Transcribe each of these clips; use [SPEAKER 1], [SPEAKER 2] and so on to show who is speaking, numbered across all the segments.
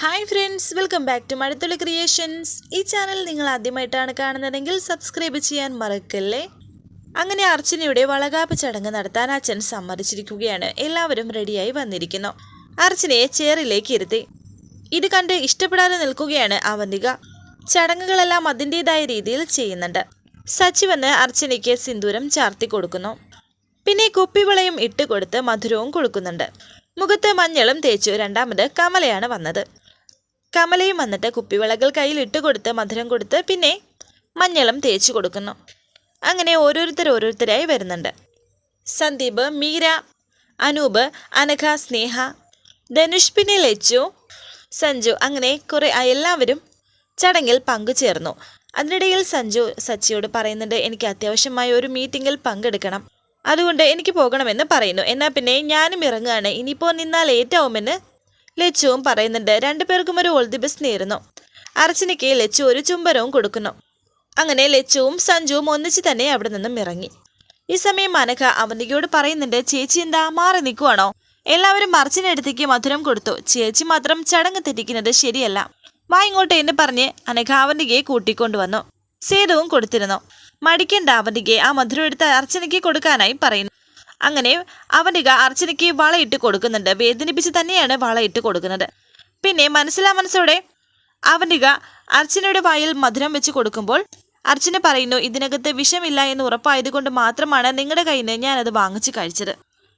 [SPEAKER 1] Hi friends welcome back to Mazhathulli creations ഈ channel നിങ്ങൾ ആദ്യമായിട്ടാണ് കാണുന്നതെങ്കിൽ സബ്സ്ക്രൈബ് ചെയ്യാൻ മറക്കല്ലേ? അങ്ങനെ അർച്ചനയുടെ വളകാപ്പ് ചടങ്ങ് നടത്താൻ അച്ഛൻ സമ്മതിച്ചിരിക്കുകയാണ്. എല്ലാവരും റെഡിയായി വന്നിരിക്കുന്നു. അർച്ചനയെ ചെയറിലേക്ക് ഇരുത്തി. ഇത് കണ്ട് ഇഷ്ടപ്പെടാതെ നിൽക്കുകയാണ് അവന്തിക. ചടങ്ങുകളെല്ലാം അതിന്റെതായ രീതിയിൽ ചെയ്യുന്നുണ്ട്. സച്ചി വന്ന് അർച്ചനയ്ക്ക് സിന്ദൂരം ചാർത്തി കൊടുക്കുന്നു. പിന്നെ കുപ്പിവളയും ഇട്ട് കൊടുത്ത് മധുരവും കൊടുക്കുന്നുണ്ട്. മുഖത്ത് മഞ്ഞളും തേച്ചു രണ്ടാമത് കമലയാണ് വന്നത്. കമലയും വന്നിട്ട് കുപ്പിവിളകൾ കയ്യിൽ ഇട്ട് കൊടുത്ത് മധുരം കൊടുത്ത് പിന്നെ മഞ്ഞളും തേച്ച് കൊടുക്കുന്നു. അങ്ങനെ ഓരോരുത്തർ ഓരോരുത്തരായി വരുന്നുണ്ട്. സന്ദീപ് മീര അനൂപ് അനഘ സ്നേഹ ധനുഷ് പിന്നെ ലച്ചു സഞ്ജു അങ്ങനെ കുറേ എല്ലാവരും ചടങ്ങിൽ പങ്കുചേർന്നു. അതിനിടയിൽ സഞ്ജു സച്ചിയോട് പറയുന്നുണ്ട് എനിക്ക് അത്യാവശ്യമായ ഒരു മീറ്റിങ്ങിൽ പങ്കെടുക്കണം. അതുകൊണ്ട് എനിക്ക് പോകണമെന്ന് പറയുന്നു. എന്നാൽ പിന്നെ ഞാനും ഇറങ്ങുകയാണ്. ഇനിയിപ്പോൾ നിന്നാൽ ലേറ്റാവുമെന്ന് ലച്ചുവും പറയുന്നുണ്ട് രണ്ടുപേർക്കും ഒരു ഓൾ ദി നേരുന്നു. അർച്ചനയ്ക്ക് ലച്ചു ഒരു ചുംബനവും കൊടുക്കുന്നു. അങ്ങനെ ലച്ചുവും സഞ്ജുവും ഒന്നിച്ച് തന്നെ അവിടെ നിന്നും ഇറങ്ങി. ഈ സമയം അനഘ അവന്തികയോട് പറയുന്നുണ്ട് ചേച്ചി എന്താ മാറി നിൽക്കുവാണോ? എല്ലാവരും അർച്ചനടുത്തേക്ക് മധുരം കൊടുത്തു. ചേച്ചി മാത്രം ചടങ്ങ് തെറ്റിക്കുന്നത് ശരിയല്ല. വാ ഇങ്ങോട്ട് എന്ന് പറഞ്ഞ് അനഘ അവന്തികയെ കൂട്ടിക്കൊണ്ടുവന്നു സേതുവും കൊടുത്തിരുന്നു. മടിക്കേണ്ട അവന്തികയെ ആ മധുരം എടുത്ത് അർച്ചനയ്ക്ക് കൊടുക്കാനായി പറയുന്നു. അങ്ങനെ അവനിക അർച്ചനയ്ക്ക് വളയിട്ട് കൊടുക്കുന്നുണ്ട്. വേദനിപ്പിച്ച് തന്നെയാണ് വളയിട്ട് കൊടുക്കുന്നത്. പിന്നെ മനസ്സിലാ മനസ്സോടെ അവനിക അർച്ചനയുടെ വായിൽ മധുരം വെച്ച് കൊടുക്കുമ്പോൾ അർച്ചന പറയുന്നു ഇതിനകത്ത് വിഷമില്ല എന്ന് ഉറപ്പായതുകൊണ്ട് മാത്രമാണ് നിങ്ങളുടെ കയ്യിൽ നിന്ന് ഞാനത് വാങ്ങിച്ചു കഴിച്ചത്.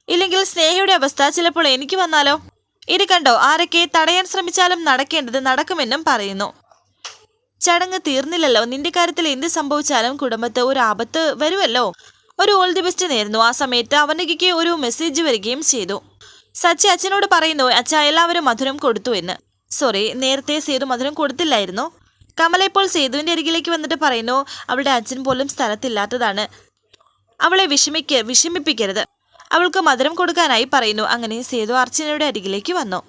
[SPEAKER 1] ഇല്ലെങ്കിൽ സ്നേഹയുടെ അവസ്ഥ ചിലപ്പോൾ എനിക്ക് വന്നാലോ? ഇത് കണ്ടോ ആരൊക്കെ തടയാൻ ശ്രമിച്ചാലും നടക്കേണ്ടത് നടക്കുമെന്നും പറയുന്നു. ചടങ്ങ് തീർന്നില്ലല്ലോ. നിന്റെ കാര്യത്തിൽ എന്ത് സംഭവിച്ചാലും കുടുംബത്ത് ഒരു ആപത്ത് വരുമല്ലോ. ഒരു ഓൾ ദി ബെസ്റ്റ് നേരുന്നു. ആ സമയത്ത് അവനികയ്ക്ക് ഒരു മെസ്സേജ് വരികയും ചെയ്തു. സച്ചി അച്ഛനോട് പറയുന്നു അച്ഛ എല്ലാവരും മധുരം കൊടുത്തു എന്ന്. സോറി നേരത്തെ സേതു മധുരം കൊടുത്തില്ലായിരുന്നു. കമല ഇപ്പോൾ സേതുവിന്റെ അരികിലേക്ക് വന്നിട്ട് പറയുന്നു അവളുടെ അച്ഛൻ പോലും സ്ഥലത്തില്ലാത്തതാണ്. അവളെ വിഷമിക്ക വിഷമിപ്പിക്കരുത്. അവൾക്ക് മധുരം കൊടുക്കാനായി പറയുന്നു. അങ്ങനെ സേതു അർച്ചനയുടെ അരികിലേക്ക് വന്നു.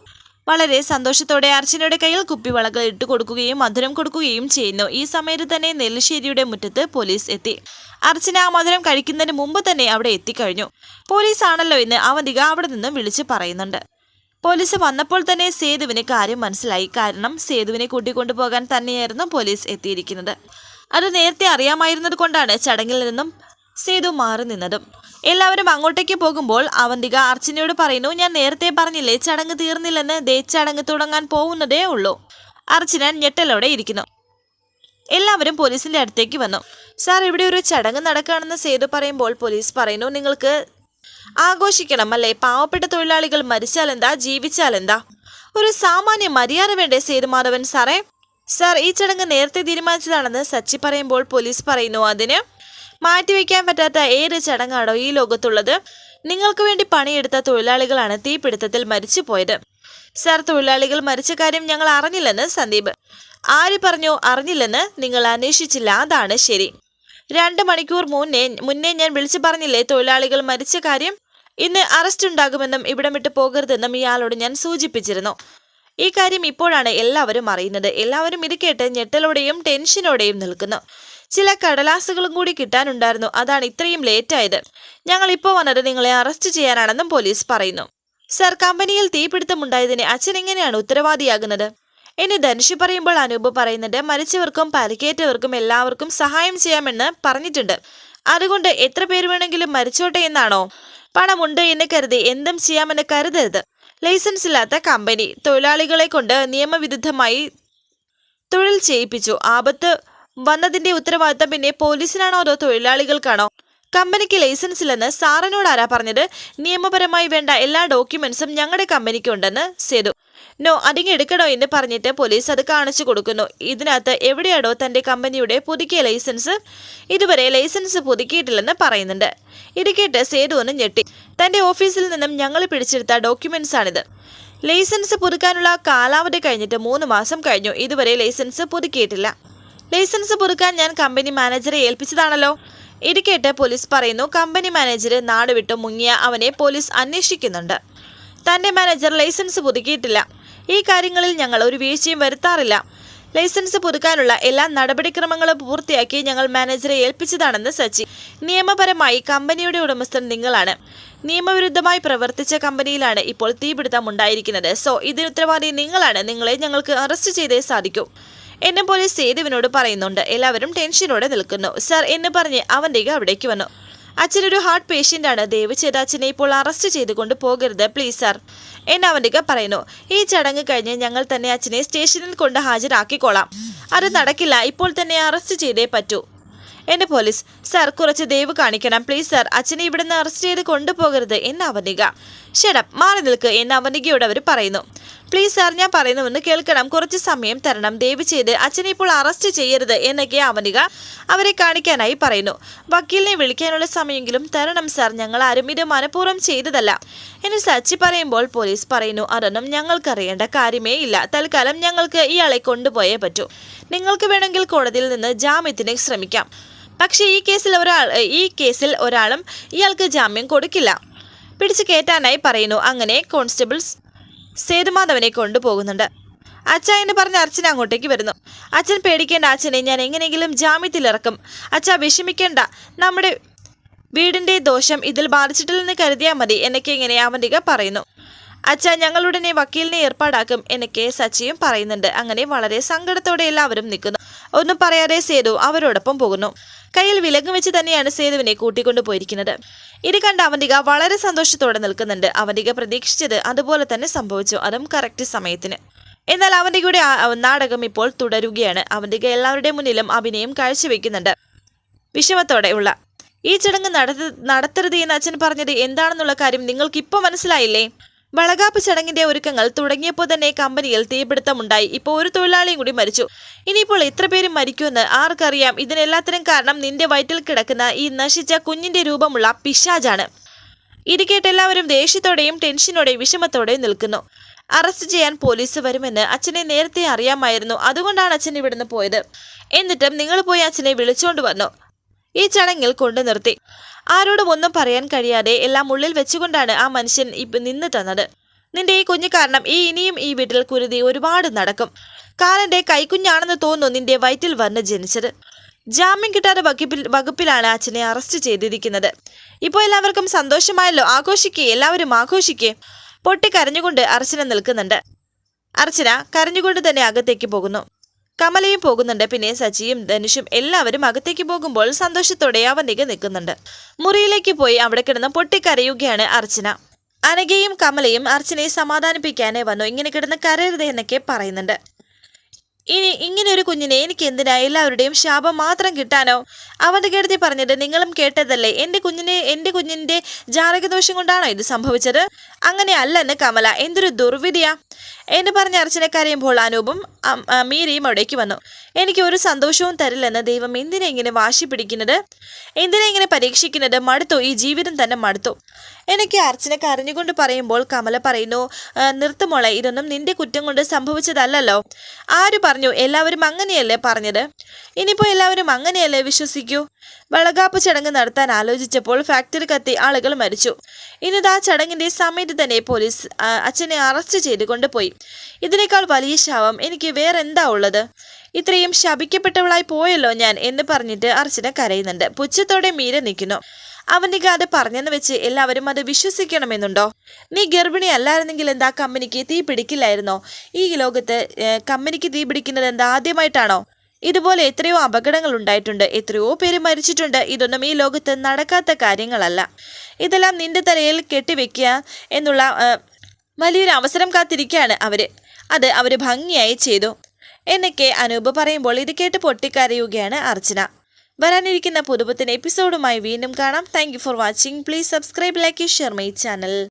[SPEAKER 1] വളരെ സന്തോഷത്തോടെ അർച്ചനയുടെ കയ്യിൽ കുപ്പിവളകൾ ഇട്ട് കൊടുക്കുകയും മധുരം കൊടുക്കുകയും ചെയ്യുന്നു. ഈ സമയത്ത് തന്നെ നെല്ലിശ്ശേരിയുടെ മുറ്റത്ത് പോലീസ് എത്തി. അർച്ചന ആ മധുരം കഴിക്കുന്നതിന് മുമ്പ് തന്നെ അവിടെ എത്തിക്കഴിഞ്ഞു. പോലീസ് ആണല്ലോ എന്ന് അവന്തിക അവിടെ നിന്നും വിളിച്ച് പറയുന്നുണ്ട്. പോലീസ് വന്നപ്പോൾ തന്നെ സേതുവിന് കാര്യം മനസ്സിലായി. കാരണം സേതുവിനെ കൂട്ടിക്കൊണ്ടുപോകാൻ തന്നെയായിരുന്നു പോലീസ് എത്തിയിരിക്കുന്നത്. അത് നേരത്തെ അറിയാമായിരുന്നത് കൊണ്ടാണ് ചടങ്ങിൽ നിന്നും സേതു മാറി നിന്നതും. എല്ലാവരും അങ്ങോട്ടേക്ക് പോകുമ്പോൾ അവന്തിക അർച്ചനയോട് പറയുന്നു ഞാൻ നേരത്തെ പറഞ്ഞില്ലേ ചടങ്ങ് തീർന്നില്ലെന്ന്? ദേ ചടങ്ങ് തുടങ്ങാൻ പോകുന്നതേ ഉള്ളൂ. അർച്ചന ഞെട്ടലോടെ ഇരിക്കുന്നു. എല്ലാവരും പോലീസിന്റെ അടുത്തേക്ക് വന്നു. സാർ ഇവിടെ ഒരു ചടങ്ങ് നടക്കുകയാണെന്ന് സേതു പറയുമ്പോൾ പോലീസ് പറയുന്നു നിങ്ങൾക്ക് ആഘോഷിക്കണം അല്ലേ പാവപ്പെട്ട തൊഴിലാളികൾ മരിച്ചാലെന്താ? ജീവിച്ചാലെന്താ? ഒരു സാമാന്യ മര്യാദ വേണ്ടേ സേതുമാധവൻ സാറേ? സാർ ഈ ചടങ്ങ് നേരത്തെ തീരുമാനിച്ചതാണെന്ന് സച്ചി പറയുമ്പോൾ പോലീസ് പറയുന്നു അതിന് മാറ്റിവെക്കാൻ പറ്റാത്ത ഏത് ചടങ്ങാണോ ഈ ലോകത്തുള്ളത്? നിങ്ങൾക്ക് വേണ്ടി പണിയെടുത്ത തൊഴിലാളികളാണ് തീപിടുത്തത്തിൽ മരിച്ചു പോയത് സർ തൊഴിലാളികൾ മരിച്ച കാര്യം ഞങ്ങൾ അറിഞ്ഞില്ലെന്ന് സന്ദീപ്. ആര് പറഞ്ഞു അറിഞ്ഞില്ലെന്ന് നിങ്ങൾ അന്വേഷിച്ചില്ല അതാണ് ശരി. രണ്ട് മണിക്കൂർ മുന്നേ മുന്നേ ഞാൻ വിളിച്ചു പറഞ്ഞില്ലേ തൊഴിലാളികൾ മരിച്ച കാര്യം? ഇന്ന് അറസ്റ്റ് ഉണ്ടാകുമെന്നും ഇവിടം വിട്ട് പോകരുതെന്നും ഇയാളോട് ഞാൻ സൂചിപ്പിച്ചിരുന്നു. ഈ കാര്യം ഇപ്പോഴാണ് എല്ലാവരും അറിയുന്നത്. എല്ലാവരും ഇത് കേട്ട് ഞെട്ടലോടെയും ടെൻഷനോടെയും നിൽക്കുന്നു. ചില കടലാസുകളും കൂടി കിട്ടാനുണ്ടായിരുന്നു. അതാണ് ഇത്രയും ലേറ്റായത് ഞങ്ങൾ ഇപ്പോൾ വന്നത് നിങ്ങളെ അറസ്റ്റ് ചെയ്യാനാണെന്നും പോലീസ് പറയുന്നു. സർ കമ്പനിയിൽ തീപിടുത്തമുണ്ടായതിന് അച്ഛൻ എങ്ങനെയാണ് ഉത്തരവാദിയാകുന്നത്? ഇനി ധനുഷ് പറയുമ്പോൾ അനൂപ് പറയുന്നുണ്ട് മരിച്ചവർക്കും പരിക്കേറ്റവർക്കും എല്ലാവർക്കും സഹായം ചെയ്യാമെന്ന് പറഞ്ഞിട്ടുണ്ട്. അതുകൊണ്ട് എത്ര പേര് വേണമെങ്കിലും മരിച്ചോട്ടെ എന്നാണോ? പണമുണ്ട് എന്ന് കരുതി എന്തും ചെയ്യാമെന്ന് കരുതരുത്. ലൈസൻസ് ഇല്ലാത്ത കമ്പനി തൊഴിലാളികളെ കൊണ്ട് നിയമവിരുദ്ധമായി തൊഴിൽ ചെയ്യിപ്പിച്ചു. ആപത്ത് വന്നതിന്റെ ഉത്തരവാദിത്തം പിന്നെ പോലീസിനാണോ അതോ തൊഴിലാളികൾക്കാണോ? കമ്പനിക്ക് ലൈസൻസ് ഇല്ലെന്ന് സാറിനോട് ആരാ പറഞ്ഞത്? നിയമപരമായി വേണ്ട എല്ലാ ഡോക്യുമെന്റ്സും ഞങ്ങളുടെ കമ്പനിക്ക് ഉണ്ടെന്ന് സേതു. നോ അടിങ്ങെടുക്കണോ എന്ന് പറഞ്ഞിട്ട് പോലീസ് അത് കാണിച്ചു കൊടുക്കുന്നു. ഇതിനകത്ത് എവിടെയാണോ തന്റെ കമ്പനിയുടെ പുതുക്കിയ ലൈസൻസ്? ഇതുവരെ ലൈസൻസ് പുതുക്കിയിട്ടില്ലെന്ന് പറയുന്നുണ്ട്. ഇത് കേട്ട് സേതു ഒന്ന് ഞെട്ടി. തന്റെ ഓഫീസിൽ നിന്നും ഞങ്ങൾ പിടിച്ചെടുത്ത ഡോക്യുമെന്റ്സ് ആണിത് ലൈസൻസ് പുതുക്കാനുള്ള കാലാവധി കഴിഞ്ഞിട്ട് മൂന്ന് മാസം കഴിഞ്ഞു. ഇതുവരെ ലൈസൻസ് പുതുക്കിയിട്ടില്ല. ലൈസൻസ് പുതുക്കാൻ ഞാൻ കമ്പനി മാനേജറെ ഏൽപ്പിച്ചതാണല്ലോ. ഇരിക്കേട്ട് കേട്ട് പോലീസ് പറയുന്നു. കമ്പനി മാനേജർ നാടുവിട്ട് മുങ്ങിയ അവനെ പോലീസ് അന്വേഷിക്കുന്നുണ്ട്. തന്റെ മാനേജർ ലൈസൻസ് പുതുക്കിയിട്ടില്ല. ഈ കാര്യങ്ങളിൽ ഞങ്ങൾ ഒരു വീഴ്ചയും വരുത്താറില്ല. ലൈസൻസ് പുതുക്കാനുള്ള എല്ലാ നടപടിക്രമങ്ങളും പൂർത്തിയാക്കി ഞങ്ങൾ മാനേജറെ ഏൽപ്പിച്ചതാണെന്ന് സച്ചി. നിയമപരമായി കമ്പനിയുടെ ഉടമസ്ഥൻ നിങ്ങളാണ്. നിയമവിരുദ്ധമായി പ്രവർത്തിച്ച കമ്പനിയിലാണ് ഇപ്പോൾ തീപിടുത്തം ഉണ്ടായിരിക്കുന്നത്. സോ ഇതിന് ഉത്തരവാദി നിങ്ങളാണ്. നിങ്ങളെ ഞങ്ങൾക്ക് അറസ്റ്റ് ചെയ്തേ സാധിക്കൂ. എന്നെ പോലെ സേതുവിനോട് പറയുന്നുണ്ട്. എല്ലാവരും ടെൻഷനോടെ നിൽക്കുന്നു. സർ എന്ന് പറഞ്ഞ് അവന്റെ അവിടേക്ക് വന്നു. അച്ഛനൊരു ഹാർട്ട് പേഷ്യന്റ് ആണ്. ദയവ് ചെയ്ത് അച്ഛനെ ഇപ്പോൾ അറസ്റ്റ് ചെയ്തുകൊണ്ട് പോകരുത്. പ്ലീസ് സർ എന്ന് അവന്റെ പറയുന്നു. ഈ ചടങ്ങ് കഴിഞ്ഞ് ഞങ്ങൾ തന്നെ അച്ഛനെ സ്റ്റേഷനിൽ കൊണ്ട് ഹാജരാക്കിക്കോളാം. അത് നടക്കില്ല. ഇപ്പോൾ തന്നെ അറസ്റ്റ് ചെയ്തേ പറ്റൂ. എന്നെ പോലീസ് സർ കുറച്ച് ദയവ് കാണിക്കണം. പ്ലീസ് സർ അച്ഛനെ ഇവിടുന്ന് അറസ്റ്റ് ചെയ്ത് കൊണ്ടുപോകരുത് എന്ന് അവനിക. ഷെഡപ്പ് മാറി നിൽക്ക് എന്ന് അവനികയോട് അവർ പറയുന്നു. പ്ലീസ് സാർ ഞാൻ പറയുന്നുവെന്ന് കേൾക്കണം. കുറച്ച് സമയം തരണം. ദയവ് ചെയ്ത് അച്ഛനെ ഇപ്പോൾ അറസ്റ്റ് ചെയ്യരുത് എന്നൊക്കെ അവനിക അവരെ കാണിക്കാനായി പറയുന്നു. വക്കീലിനെ വിളിക്കാനുള്ള സമയമെങ്കിലും തരണം സാർ. ഞങ്ങൾ ആരും ഇത് മനഃപൂർവം ചെയ്തതല്ല. എന്ന് സച്ചി പറയുമ്പോൾ പോലീസ് പറയുന്നു അതൊന്നും ഞങ്ങൾക്കറിയേണ്ട കാര്യമേ ഇല്ല. തൽക്കാലം ഞങ്ങൾക്ക് ഇയാളെ കൊണ്ടുപോയേ പറ്റൂ. നിങ്ങൾക്ക് വേണമെങ്കിൽ കോടതിയിൽ നിന്ന് ജാമ്യത്തിന് ശ്രമിക്കാം. പക്ഷേ ഈ കേസിൽ ഒരാൾ ഈ കേസിൽ ഒരാളും ഇയാൾക്ക് ജാമ്യം കൊടുക്കില്ല. പിടിച്ചു കയറ്റാനായി പറയുന്നു. അങ്ങനെ കോൺസ്റ്റബിൾസ് സേതുമാധവനെ കൊണ്ടുപോകുന്നുണ്ട്. അച്ഛ എന്ന് പറഞ്ഞ അർച്ചന അങ്ങോട്ടേക്ക് വരുന്നു. അച്ഛൻ പേടിക്കേണ്ട അച്ഛനെ ഞാൻ എങ്ങനെയെങ്കിലും ജാമ്യത്തിലിറക്കും. അച്ഛ വിഷമിക്കേണ്ട. നമ്മുടെ വീടിന്റെ ദോഷം ഇതിൽ ബാധിച്ചിട്ടില്ലെന്ന് കരുതിയാൽ മതി എന്നൊക്കെ ഇങ്ങനെ അവന്തിക പറയുന്നു. അച്ഛ ഞങ്ങളുടനെ വക്കീലിനെ ഏർപ്പാടാക്കും എന്ന് എന്നൊക്കെ സച്ചിയും പറയുന്നുണ്ട്. അങ്ങനെ വളരെ സങ്കടത്തോടെ എല്ലാവരും നിൽക്കുന്നു. ഒന്നും പറയാതെ സേതു അവരോടൊപ്പം പോകുന്നു. കയ്യിൽ വിലങ്ങ് വെച്ച് തന്നെയാണ് സേതുവിനെ കൂട്ടിക്കൊണ്ടു പോയിരിക്കുന്നത്. ഇത് കണ്ട അവന്തിക വളരെ സന്തോഷത്തോടെ നിൽക്കുന്നുണ്ട്. അവന്തിക പ്രതീക്ഷിച്ചത് അതുപോലെ തന്നെ സംഭവിച്ചു. അതും കറക്റ്റ് സമയത്തിന്. എന്നാൽ അവന്തികയുടെ നാടകം ഇപ്പോൾ തുടരുകയാണ്. അവന്തിക എല്ലാവരുടെ മുന്നിലും അഭിനയം കാഴ്ചവെക്കുന്നുണ്ട്. വിഷമത്തോടെ ഉള്ള. ഈ ചടങ്ങ് നടത്ത നടത്തരുത് എന്ന് അച്ഛൻ പറഞ്ഞത് എന്താണെന്നുള്ള കാര്യം നിങ്ങൾക്ക് ഇപ്പോൾ മനസ്സിലായില്ലേ? വളകാപ്പ് ചടങ്ങിന്റെ ഒരുക്കങ്ങൾ തുടങ്ങിയപ്പോൾ തന്നെ കമ്പനിയിൽ തീപിടുത്തമുണ്ടായി. ഇപ്പോൾ ഒരു തൊഴിലാളിയും കൂടി മരിച്ചു. ഇനിയിപ്പോൾ എത്ര പേര് മരിക്കുമെന്ന് ആർക്കറിയാം. ഇതിനെല്ലാത്തിനും കാരണം നിന്റെ വയറ്റിൽ കിടക്കുന്ന ഈ നശിച്ച കുഞ്ഞിന്റെ രൂപമുള്ള പിശാജാണ് ഇരിക്കേട്ട് കേട്ട് എല്ലാവരും ദേഷ്യത്തോടെയും ടെൻഷനോടെയും വിഷമത്തോടെയും നിൽക്കുന്നു. അറസ്റ്റ് ചെയ്യാൻ പോലീസ് വരുമെന്ന് അച്ഛനെ നേരത്തെ അറിയാമായിരുന്നു. അതുകൊണ്ടാണ് അച്ഛൻ ഇവിടുന്ന് പോയത്. എന്നിട്ടും നിങ്ങൾ പോയി അച്ഛനെ വിളിച്ചുകൊണ്ട് വന്നു. ഈ ചടങ്ങിൽ കൊണ്ടു നിർത്തി. ആരോടും ഒന്നും പറയാൻ കഴിയാതെ എല്ലാം ഉള്ളിൽ വെച്ചുകൊണ്ടാണ് ആ മനുഷ്യൻ നിന്ന് തന്നത്. നിന്റെ ഈ കുഞ്ഞു കാരണം ഈ ഇനിയും ഈ വീട്ടിൽ കുരുതി ഒരുപാട് നടക്കും. കാലന്റെ കൈക്കുഞ്ഞാണെന്ന് തോന്നുന്നു നിന്റെ വയറ്റിൽ വന്ന് ജനിച്ചത്. ജാമ്യം കിട്ടാതെ വകുപ്പിൽ വകുപ്പിലാണ് അച്ഛനെ അറസ്റ്റ് ചെയ്തിരിക്കുന്നത്. ഇപ്പോൾ എല്ലാവർക്കും സന്തോഷമായല്ലോ. ആഘോഷിക്കേ എല്ലാവരും ആഘോഷിക്കേ. പൊട്ടി കരഞ്ഞുകൊണ്ട് അർച്ചന നിൽക്കുന്നുണ്ട്. അർച്ചന കരഞ്ഞുകൊണ്ട് തന്നെ അകത്തേക്ക് പോകുന്നു. കമലയും പോകുന്നുണ്ട്. പിന്നെ സജിയും ധനുഷും എല്ലാവരും അകത്തേക്ക് പോകുമ്പോൾ സന്തോഷത്തോടെ അവനിക നിൽക്കുന്നുണ്ട്. മുറിയിലേക്ക് പോയി അവിടെ കിടന്ന് പൊട്ടിക്കരയുകയാണ് അർച്ചന. അനഘയും കമലയും അർച്ചനയെ സമാധാനിപ്പിക്കാനേ വന്നു. ഇങ്ങനെ കിടന്ന് കരയരുത് എന്നൊക്കെ പറയുന്നുണ്ട്. ഇനി ഇങ്ങനെ ഒരു കുഞ്ഞിനെ എനിക്ക് എന്തിനാ എല്ലാവരുടെയും ശാപം മാത്രം കിട്ടാനോ? അവന്റെ കേട്ടി പറഞ്ഞിട്ട് നിങ്ങളും കേട്ടതല്ലേ? എന്റെ കുഞ്ഞിനെ എന്റെ കുഞ്ഞിന്റെ ജാതകദോഷം കൊണ്ടാണോ ഇത് സംഭവിച്ചത്? അങ്ങനെ അല്ലെന്ന് കമല. എന്തൊരു ദുർവിധിയാ. എന്ന് പറഞ്ഞ അർച്ചന കരയുമ്പോൾ അനൂപും മീരയും അവിടേക്ക് വന്നു. എനിക്ക് ഒരു സന്തോഷവും തരില്ലെന്ന് ദൈവം എന്തിനെ ഇങ്ങനെ വാശി പിടിക്കുന്നത്? എന്തിനെ ഇങ്ങനെ പരീക്ഷിക്കുന്നത്? മടുത്തു. ഈ ജീവിതം തന്നെ മടുത്തു. എനിക്ക് അർച്ചന കരഞ്ഞുകൊണ്ട് പറയുമ്പോൾ കമല പറയുന്നു നിർത്തുമോളെ നിർത്ത് ഇതൊന്നും നിന്റെ കുറ്റം കൊണ്ട് സംഭവിച്ചതല്ലല്ലോ. ആര് പറഞ്ഞു? എല്ലാവരും അങ്ങനെയല്ലേ പറഞ്ഞത്? ഇനിയിപ്പോൾ എല്ലാവരും അങ്ങനെയല്ലേ വിശ്വസിക്കൂ? വളകാപ്പ് ചടങ്ങ് നടത്താൻ ആലോചിച്ചപ്പോൾ ഫാക്ടറി കത്തി ആളുകൾ മരിച്ചു. ഇനിതാ ചടങ്ങിന്റെ സമയത്ത് തന്നെ പോലീസ് അച്ഛനെ അറസ്റ്റ് ചെയ്ത് കൊണ്ടുപോയി. ഇതിനേക്കാൾ വലിയ ശാപം എനിക്ക് വേറെന്താ ഉള്ളത്? ഇത്രയും ശപിക്കപ്പെട്ടവളായി പോയല്ലോ ഞാൻ എന്ന് പറഞ്ഞിട്ട് അർച്ചന കരയുന്നുണ്ട്. പുച്ഛത്തോടെ മീര നിൽക്കുന്നു. അവന്റെ കഥ പറഞ്ഞെന്ന് വെച്ച് എല്ലാവരും അത് വിശ്വസിക്കണമെന്നുണ്ടോ? നീ ഗർഭിണി അല്ലായിരുന്നെങ്കിൽ എന്താ കമ്പനിക്ക് തീ പിടിക്കില്ലായിരുന്നോ? ഈ ലോകത്ത് കമ്പനിക്ക് തീ പിടിക്കുന്നത് എന്താ ആദ്യമായിട്ടാണോ? ഇതുപോലെ എത്രയോ അപകടങ്ങൾ ഉണ്ടായിട്ടുണ്ട്. എത്രയോ പേര് മരിച്ചിട്ടുണ്ട്. ഇതൊന്നും ഈ ലോകത്ത് നടക്കാത്ത കാര്യങ്ങളല്ല. ഇതെല്ലാം നിന്റെ തലയിൽ കെട്ടിവെക്കുക എന്നുള്ള വലിയൊരു അവസരം കാത്തിരിക്കുകയാണ് അവർ. അത് അവർ ഭംഗിയായി ചെയ്തു. എന്നൊക്കെ അനൂപ് പറയുമ്പോൾ ഇത് കേട്ട് പൊട്ടിക്കരയുകയാണ് അർച്ചന. വരാനിരിക്കുന്ന പുതുപത്തിന് എപ്പിസോഡുമായി വീണ്ടും കാണാം. Thank for watching please subscribe like share my channel